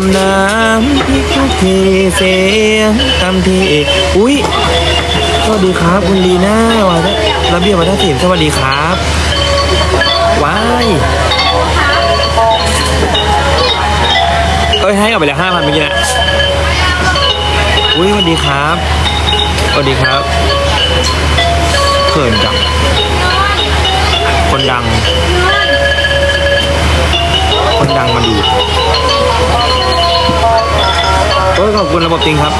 ามน้ำที่ทุกทีเสียงตามทีเอกอุ้ยสวัสดีครับคุณลีน่าวัฒระเบียบวัฒนศิลป์สวัสดีครับว้ายเอ้ยให้ออกไปแล้วห้าพันเมื่อกี้นะอุ้ยสวัสดีครับสวัสดีครับเขินจังคนดัง คนดังมาดู อ้ยขอบคุณระบบติงครับ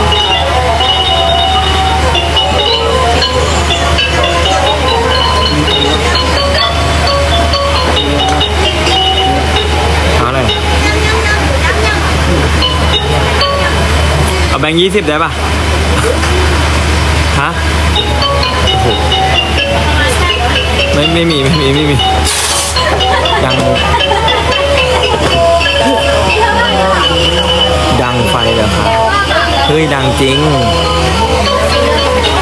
เอาอะไรเอาแบงค์ยี่สิบได้ปะฮะโอ้โหไม่ไม่มี ไม่มี ไม่มี ยัง งไฟเหรอครับเฮ้ยดังจริง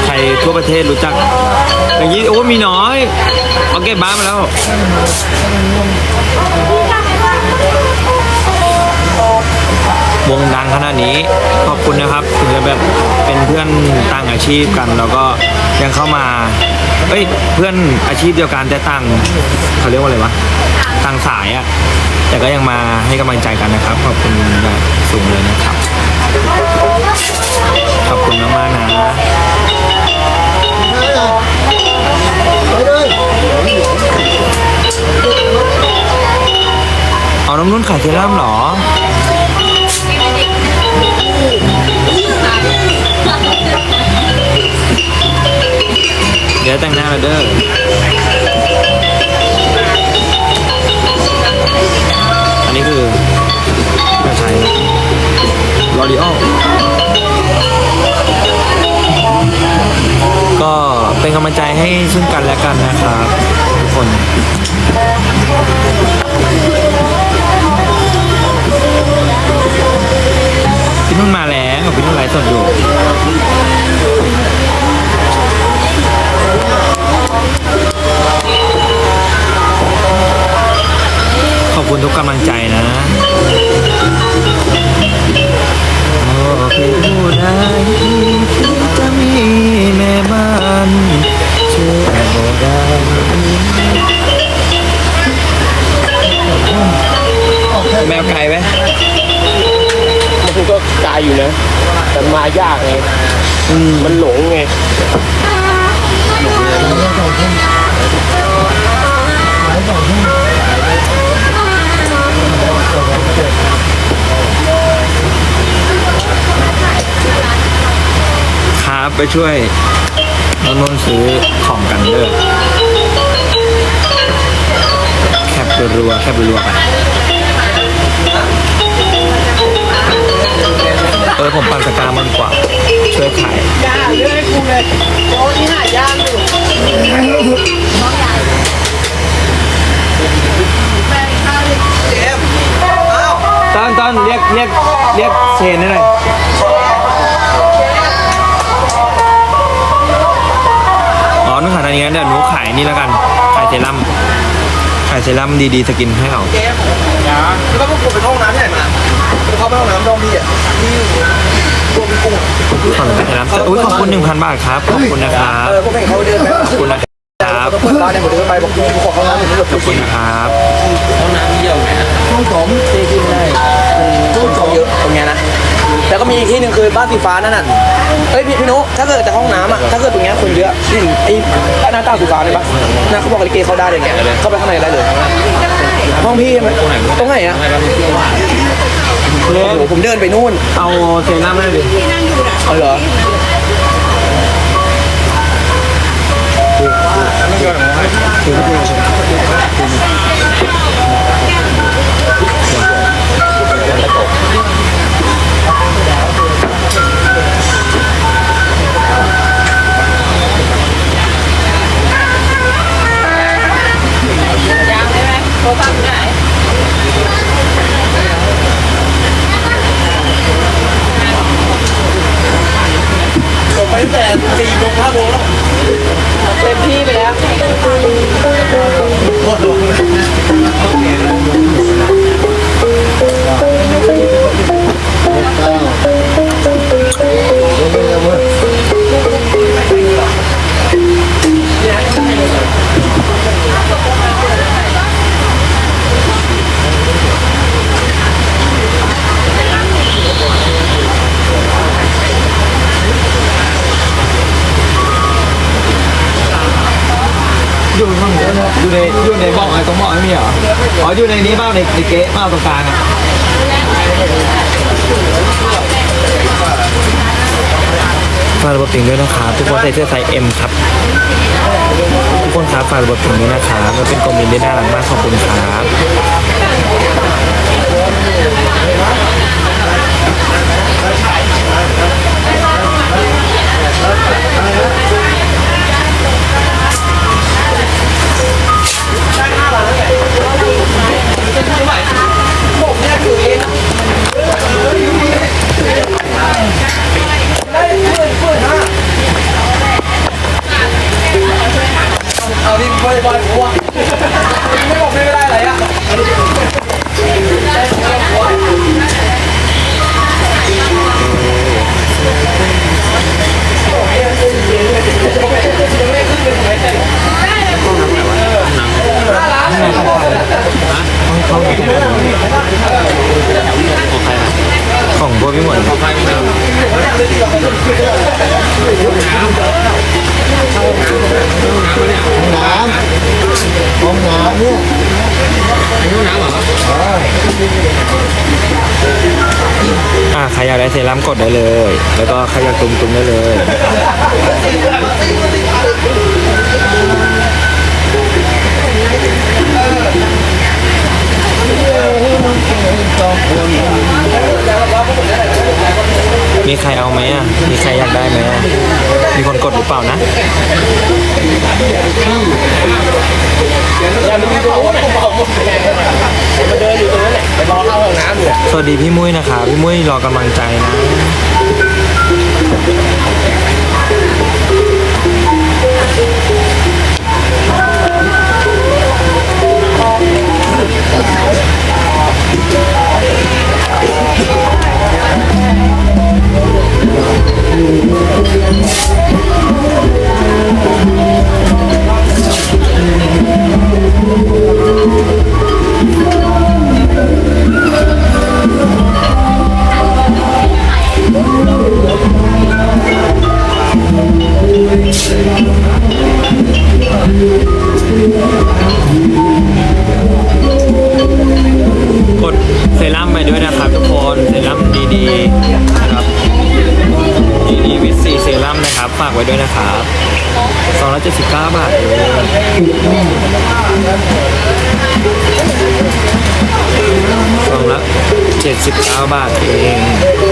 ใครทั่วประเทศรู้จัก อย่างนี้โอ้มีน้อยเอาเก็บบ้านมาแล้ววงดังขนาดนี้ขอบคุณนะครับถึงจะแบบเป็นเพื่อนต่างอาชีพกัน แล้วก็ยังเข้ามาเอ้ยเพื่อนอาชีพเดียวกันแต่ต่างเขาเรียกว่าอะไรวะต่างสายอะ แต่ก็ยังมาให้กำลังใจกันนะครับ ขอบคุณแบบสูงเลยนะครับ ขอบคุณมากๆนะเอาน้ำนุ่นขายเซรั่มเหรอเดี๋ยวแต่งหน้าแล้วเด้อ รีออก็เป็นกำลังใจให้ซึ่งกันและกันนะครับทุกคนพี่นุ่นมาแล้วพี่นุ่นไลฟ์สดอยู่ขอบคุณทุกกำลังใจนะ อยู่นะ แต่มายากไงมันหลงไงครับไปช่วยน้องนนท์ซื้อของกันเด้อแคปรัวๆแคปรัวๆไป เออผมปั่นสกามันกว่า ช่วยขายย่าเลือกให้กูเลยโอ้นี่หายากอยู่ตอนตอนเรียกเรียกเรียกเชนได้หน่อยอ๋อนุ่งขายทางนี้งั้นเดี๋ยวหนูขายนี่แล้วกัน ขายเซรั่ม ขายเซรั่มดีๆสกินให้เขา เกมแล้วก็พวกกูไปเข้าห้องน้ำที่ไหนมาเขาไปห้องน้ำช่องพี่อะที่ตัวพี่กุ้งขอบคุณนะครับอุ้ยขอบคุณ1,000บาทครับ ขอบคุณนะครับเออพวกแข่งเขาเดินไปขอบคุณนะครับเปิดร้านเนี่ยผมเดินไปบอกกูขอเข้าห้องน้ำผมไม่หลบขอบคุณนะครับห้องสมเทกินได้ห้องสมเยอะตรงเนี้ยนะแล้วก็มีอีกที่หนึ่งคือบ้านสีฟ้านั่นน่ะเอ้ยพี่พี่นุ๊กถ้าเกิดแต่ห้องน้ำอะ ถ้าเกิดตรงเนี้ยคนเยอะนี่ไอ้หน้าตาสีฟ้าเลยปะหน้าเขาบอกลิเกเข้าได้เลยเนี่ยเข้าไปข้างในได้เลย ห้องพี่ใช่ไหมตรงไหนอะเล็โอ้โหผมเดินไปนู่น เอาเซรั่มให้ดิเอาเหรอไปตั้งแต่ สี่โมงห้าโมงแล้วเต็มที่ไปแล้ว เหรออ๋ออยู่ในนี้เปล่าในในเก๊ะเปล่าตรงกลางอะฝากระบบปิงด้วยนะครับทุกคนใส่เสื้อไซส์ M ครับทุกคนครับฝากระบบปิงด้วยนะครับมันเป็นกลมินต์ที่น่ารักมากขอบคุณครับ อ่าใครอยากได้เซรั่มกดได้เลย แล้วก็ใครอยากตุมตุมได้เลยมีใครเอาไหมอะ มีใครอยากได้ไหมอะ มีคนกดหรือเปล่านะอย่าลืมดูว่า ผมมาเดินอยู่ตรงนั้นแหละไปรอเข้าห้องน้ำอยู่สวัสดีพี่มุ้ยนะคะพี่มุ้ยรอกำลังใจนะ ไว้ด้วยนะครับ279 บาทเองสองละ79 บาทเอง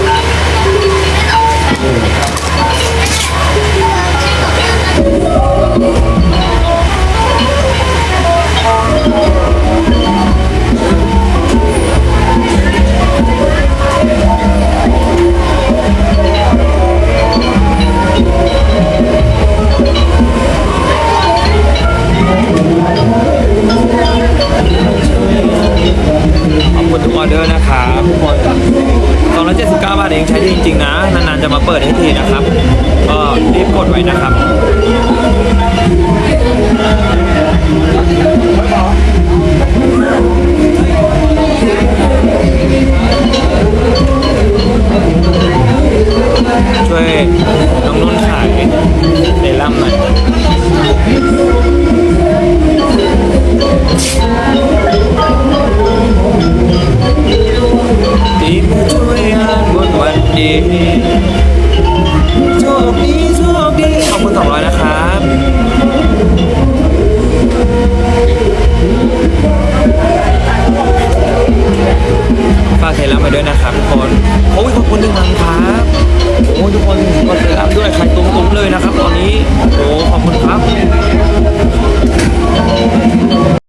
าทเองใช้ได้จริงๆนะ นานๆจะมาเปิดให้ทีนะครับ ก็รีบกดไว้นะครับช่วยน้องนุ่นขาย ดีโชคดี